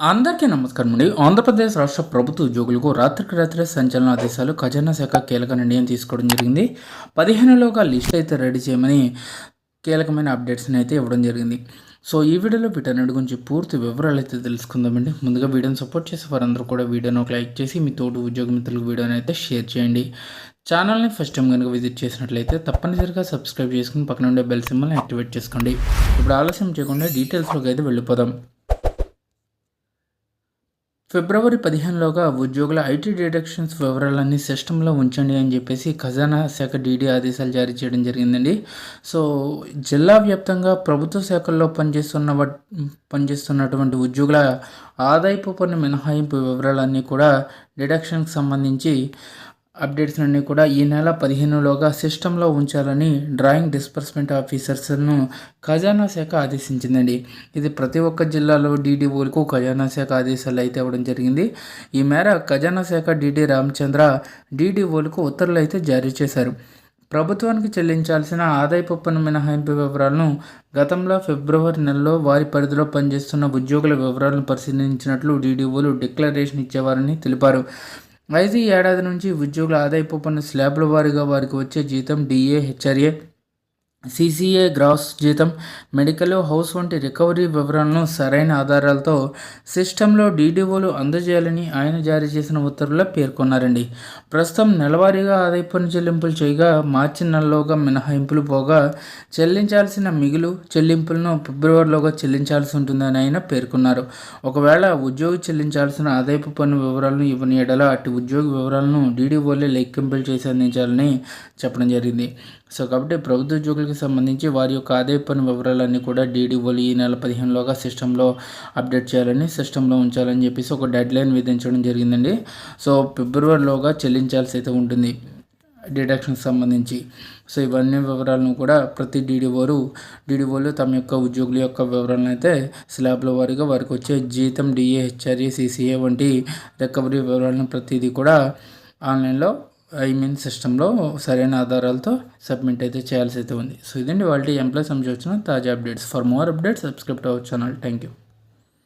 అందరికీ నమస్కారం అండి. ఆంధ్రప్రదేశ్ రాష్ట్ర ప్రభుత్వ ఉద్యోగులకు రాత్రికి రాత్రి సంచలన ఆదేశాలు ఖజానా శాఖ కీలక నిర్ణయం తీసుకోవడం జరిగింది. పదిహేనులోగా లిస్ట్ అయితే రెడీ చేయమని కీలకమైన అప్డేట్స్ని అయితే ఇవ్వడం జరిగింది. సో ఈ వీడియోలో వీటన్నిటి గురించి పూర్తి వివరాలు అయితే తెలుసుకుందామండి. ముందుగా వీడియోని సపోర్ట్ చేసే వారందరూ కూడా వీడియోని ఒక లైక్ చేసి మీ తోటి ఉద్యోగ మిత్రులకు వీడియోని అయితే షేర్ చేయండి. ఛానల్ని ఫస్ట్ టైం కనుక విజిట్ చేసినట్లయితే తప్పనిసరిగా సబ్స్క్రైబ్ చేసుకుని పక్కన ఉండే బెల్ సింబల్ని యాక్టివేట్ చేసుకోండి. ఇప్పుడు ఆలస్యం చేయకుండా డీటెయిల్స్లోకి అయితే వెళ్ళిపోదాం. ఫిబ్రవరి పదిహేనులోగా ఉద్యోగుల ఐటీ డిడక్షన్స్ వివరాలన్నీ సిస్టంలో ఉంచండి అని చెప్పేసి ఖజానా శాఖ డీడీ ఆదేశాలు జారీ చేయడం జరిగిందండి. సో జిల్లా వ్యాప్తంగా ప్రభుత్వ శాఖల్లో పనిచేస్తున్న పనిచేస్తున్నటువంటి ఉద్యోగుల ఆదాయపు పన్ను మినహాయింపు వివరాలన్నీ కూడా డిడక్షన్కి సంబంధించి అప్డేట్స్ అన్నీ కూడా ఈ నెల పదిహేనులోగా సిస్టంలో ఉంచాలని డ్రాయింగ్ డిస్పర్స్మెంట్ ఆఫీసర్స్ను ఖజానా శాఖ ఆదేశించిందండి. ఇది ప్రతి ఒక్క జిల్లాలో డీడీఓలకు ఖజానా శాఖ ఆదేశాలు అయితే ఇవ్వడం జరిగింది. ఈ మేర ఖజానా శాఖ డీడీ రామచంద్ర డీడీఓలకు ఉత్తర్వులు అయితే జారీ చేశారు. ప్రభుత్వానికి చెల్లించాల్సిన ఆదాయపు పన్ను మినహాయింపు వివరాలను గతంలో ఫిబ్రవరి నెలలో వారి పరిధిలో పనిచేస్తున్న ఉద్యోగుల వివరాలను పరిశీలించినట్లు డీడీఓలు డిక్లరేషన్ ఇచ్చేవారని తెలిపారు. అయితే ఈ ఏడాది నుంచి ఉద్యోగుల ఆదాయపు పన్ను స్లాబ్ల వారీగా వారికి వచ్చే జీతం డిఏ హెచ్ఆర్ఏ సీసీఏ గ్రాస్ జీతం మెడికల్ హౌస్ వంటి రికవరీ వివరాలను సరైన ఆధారాలతో సిస్టంలో డీడీఓలు అందజేయాలని ఆయన జారీ చేసిన ఉత్తర్వుల్లో పేర్కొన్నారండి. ప్రస్తుతం నెలవారీగా ఆదాయ పన్ను చెల్లింపులు చేయగా మార్చి నెలలోగా మినహాయింపులు పోగా చెల్లించాల్సిన మిగులు చెల్లింపులను ఫిబ్రవరిలోగా చెల్లించాల్సి ఉంటుందని ఆయన పేర్కొన్నారు. ఒకవేళ ఉద్యోగి చెల్లించాల్సిన ఆదాయపు పన్ను వివరాలను ఇవ్వని ఎడల అటు ఉద్యోగి వివరాలను డీడీఓలే లెక్కింపులు చేసి అందించాలని చెప్పడం జరిగింది. సో కాబట్టి ప్రభుత్వ ఉద్యోగులకు సంబంధించి వారి యొక్క ఆదాయ పన్ను వివరాలన్నీ కూడా డీడీఓలు ఈ నెల పదిహేనులోగా సిస్టంలో అప్డేట్ చేయాలని సిస్టంలో ఉంచాలని చెప్పేసి ఒక డెడ్ లైన్ విధించడం జరిగిందండి. సో ఫిబ్రవరిలోగా చెల్లించాల్సి అయితే ఉంటుంది డిడక్షన్కి సంబంధించి. సో ఇవన్నీ వివరాలను కూడా ప్రతి డీడీఓలు డీడీఓలు తమ యొక్క ఉద్యోగుల యొక్క వివరాలను అయితే స్లాబ్ల వారిగా వారికి వచ్చే జీతం డిఏ హెచ్ఆర్ఏ సిసిఏ వంటి రికవరీ వివరాలను ప్రతిదీ కూడా ఆన్లైన్లో ఐ మీన్ సిస్టంలో సరైన ఆధారాలతో సబ్మిట్ అయితే చేయాల్సి అయితే ఉంది. సో ఇదండి వాళ్ళ ఎంప్లాయ్ సంబంధించి వచ్చిన తాజా updates. For more updates subscribe to our channel thank you